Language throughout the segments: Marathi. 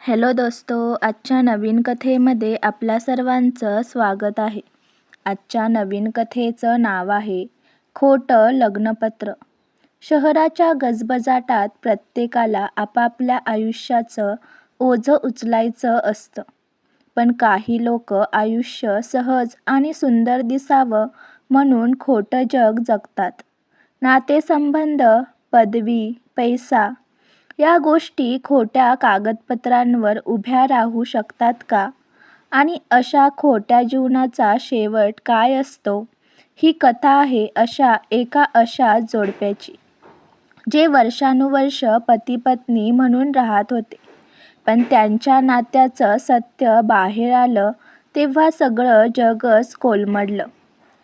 हॅलो दोस्तो आजच्या नवीन कथेमध्ये आपल्या सर्वांचं स्वागत आहे. आजच्या नवीन कथेचं नाव आहे खोटं लग्नपत्र. शहराच्या गजबजाटात प्रत्येकाला आपापल्या आयुष्याचं ओझं उचलायचं असतं. पण काही लोक आयुष्य सहज आणि सुंदर दिसावं म्हणून खोटं जग जगतात. नातेसंबंध पदवी पैसा या गोष्टी खोट्या कागदपत्रांवर उभ्या राहू शकतात का? आणि अशा खोट्या जीवनाचा शेवट काय असतो? ही कथा आहे अशा एका अशा जोडप्याची जे वर्षानुवर्ष पतीपत्नी म्हणून राहत होते. पण त्यांच्या नात्याचं सत्य बाहेर आलं तेव्हा सगळं जगच कोलमडलं.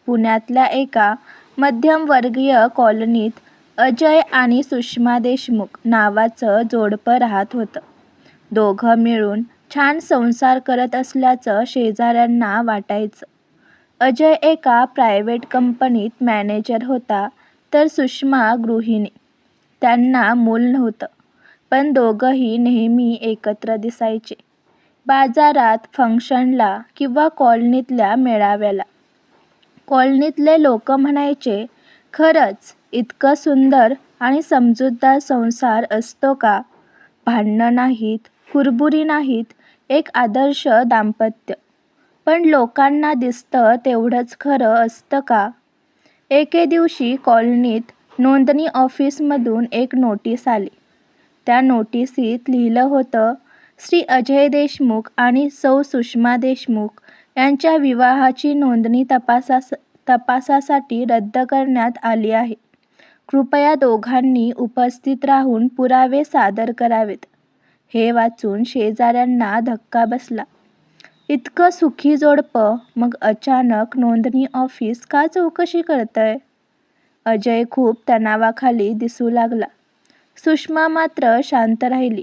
पुण्यातल्या एका मध्यमवर्गीय कॉलनीत अजय आणि सुषमा देशमुख नावाचं जोडपं राहत होतं. दोघं मिळून छान संसार करत असल्याचं शेजाऱ्यांना वाटायचं. अजय एका प्रायव्हेट कंपनीत मॅनेजर होता तर सुषमा गृहिणी. त्यांना मूल नव्हतं पण दोघंही नेहमी एकत्र दिसायचे. बाजारात फंक्शनला किंवा कॉलनीतल्या मेळाव्याला. कॉलनीतले लोक म्हणायचे खरंच इतकं सुंदर आणि समजूतदार संसार असतो का? भांडणं नाहीत कुरबुरी नाहीत एक आदर्श दाम्पत्य. पण लोकांना दिसतं तेवढंच खरं असतं का? एके दिवशी कॉलनीत नोंदणी ऑफिसमधून एक नोटीस आली. त्या नोटिसीत लिहिलं होतं श्री अजय देशमुख आणि सौ सुषमा देशमुख यांच्या विवाहाची नोंदणी तपासास तपासासाठी रद्द करण्यात आली आहे. कृपया दोघांनी उपस्थित राहून पुरावे सादर करावेत. हे वाचून शेजाऱ्यांना धक्का बसला. इतकं सुखी जोडपं मग अचानक नोंदणी ऑफिस का चौकशी करतंय? अजय खूप तणावाखाली दिसू लागला. सुषमा मात्र शांत राहिली.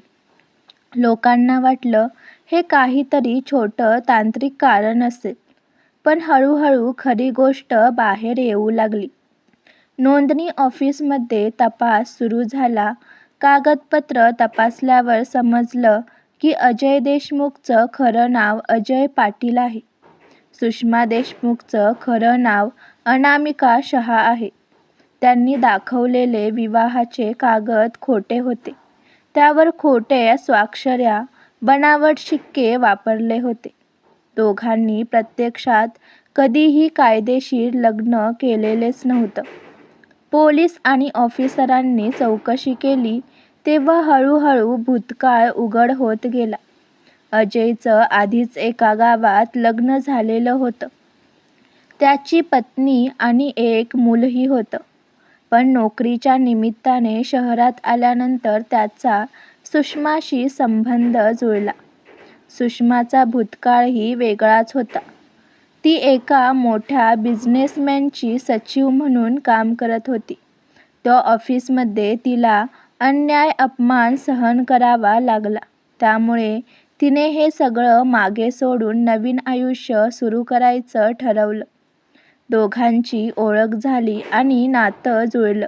लोकांना वाटलं हे काहीतरी छोटं तांत्रिक कारण असेल. पण हळूहळू खरी गोष्ट बाहेर येऊ लागली. नोंदणी ऑफिसमध्ये तपास सुरू झाला. कागदपत्र तपासल्यावर समजलं की अजय देशमुखचं खरं नाव अजय पाटील आहे. सुषमा देशमुखचं खरं नाव अनामिका शहा आहे. त्यांनी दाखवलेले विवाहाचे कागद खोटे होते. त्यावर खोटे स्वाक्षऱ्या बनावट शिक्के वापरले होते. दोघांनी प्रत्यक्षात कधीही कायदेशीर लग्न केलेलेच नव्हतं. पोलीस आणि ऑफिसरांनी चौकशी केली तेव्हा हळूहळू भूतकाळ उघड होत गेला. अजयचं आधीच एका गावात लग्न झालेलं होतं. त्याची पत्नी आणि एक मुलंही होतं. पण नोकरीच्या निमित्ताने शहरात आल्यानंतर त्याचा सुषमाशी संबंध जुळला. सुषमाचा भूतकाळही वेगळाच होता. ती एका मोठ्या बिझनेसमॅनची सचिव म्हणून काम करत होती. त्या ऑफिसमध्ये तिला अन्याय अपमान सहन करावा लागला. त्यामुळे तिने हे सगळं मागे सोडून नवीन आयुष्य सुरू करायचं ठरवलं. दोघांची ओळख झाली आणि नातं जुळलं.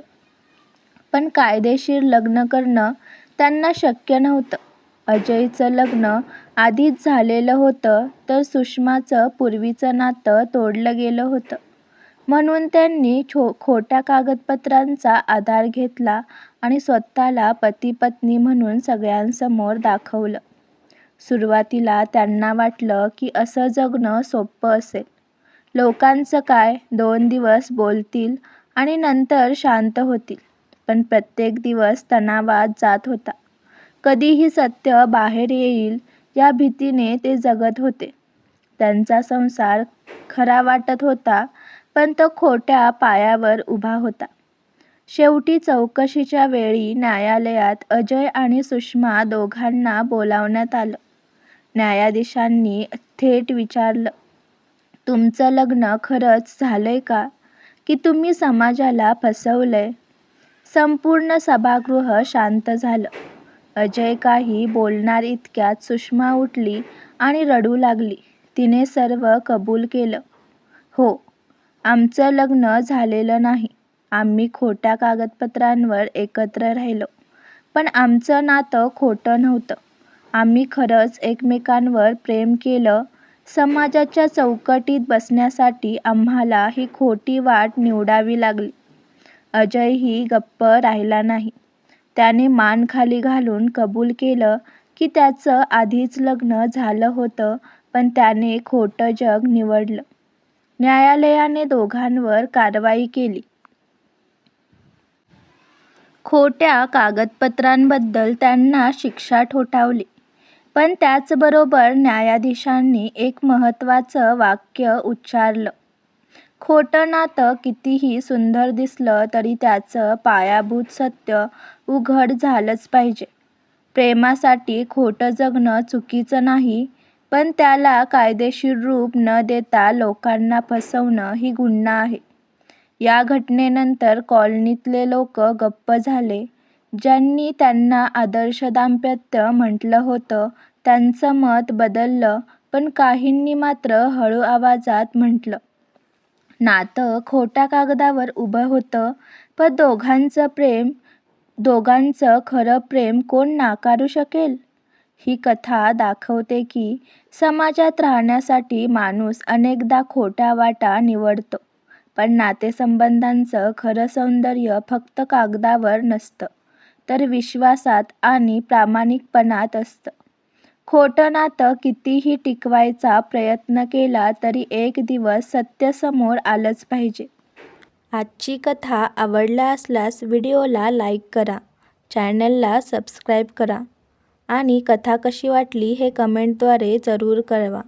पण कायदेशीर लग्न करणं त्यांना शक्य नव्हतं. अजयचं लग्न आधीच झालेलं होतं तर सुषमाचं पूर्वीचं नातं तोडलं गेलं होतं. म्हणून त्यांनी छो खोट्या कागदपत्रांचा आधार घेतला आणि स्वतःला पती पत्नी म्हणून सगळ्यांसमोर दाखवलं. सुरुवातीला त्यांना वाटलं की असं जगणं सोपं असेल. लोकांचं काय? दोन दिवस बोलतील आणि नंतर शांत होतील. पण प्रत्येक दिवस तणावात जात होता. कधीही सत्य बाहेर येईल या भीतीने ते जगत होते. त्यांचा संसार खरा वाटत होता पण तो खोट्या पायावर उभा होता. शेवटी चौकशीच्या वेळी न्यायालयात अजय आणि सुषमा दोघांना बोलावण्यात आलं. न्यायाधीशांनी थेट विचारलं तुमचं लग्न खरंच झालंय का? की तुम्ही समाजाला फसवलंय? संपूर्ण सभागृह शांत झालं. अजय काही बोलणार इतक्यात सुषमा उठली आणि रडू लागली. तिने सर्व कबूल केलं. हो आमचं लग्न झालेलं नाही. आम्ही खोट्या कागदपत्रांवर एकत्र राहिलो. पण आमचं नातं खोटं नव्हतं. आम्ही खरंच एकमेकांवर प्रेम केलं. समाजाच्या चौकटीत बसण्यासाठी आम्हाला ही खोटी वाट निवडावी लागली. अजयही गप्प राहिला नाही. त्याने मान खाली घालून कबूल केलं की त्याचं आधीच लग्न झालं होतं पण त्याने खोटं जग निवडलं. न्यायालयाने दोघांवर कारवाई केली. खोट्या कागदपत्रांबद्दल त्यांना शिक्षा ठोठावली पण त्याचबरोबर न्यायाधीशांनी एक महत्त्वाचं वाक्य उच्चारलं. खोटं नातं कितीही सुंदर दिसलं तरी त्याचं पायाभूत सत्य उघड झालंच पाहिजे. प्रेमासाठी खोटं जगणं चुकीचं नाही पण त्याला कायदेशीर रूप न देता लोकांना फसवणं ही गुन्हा आहे. या घटनेनंतर कॉलनीतले लोक गप्प झाले. ज्यांनी त्यांना आदर्श दाम्पत्य म्हटलं होतं त्यांचं मत बदललं पण काहींनी मात्र हळू आवाजात म्हटलं नातं खोट्या कागदावर उभं होतं. पण दोघांचं प्रेम दोघांचं खरं प्रेम कोण नाकारू शकेल? ही कथा दाखवते की समाजात राहण्यासाठी माणूस अनेकदा खोट्या वाटा निवडतो. पण नातेसंबंधांचं खरं सौंदर्य फक्त कागदावर नसतं तर विश्वासात आणि प्रामाणिकपणात असतं. खोटं नातं कितीही टिकवायचा प्रयत्न केला तरी एक दिवस सत्य समोर आलंच पाहिजे. आजची कथा आवडला असल्यास व्हिडिओला लाईक करा चॅनलला सबस्क्राईब करा आणि कथा कशी वाटली हे कमेंटद्वारे जरूर कळवा.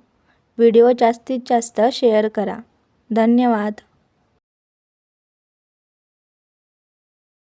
व्हिडिओ जास्तीत जास्त शेअर करा. धन्यवाद.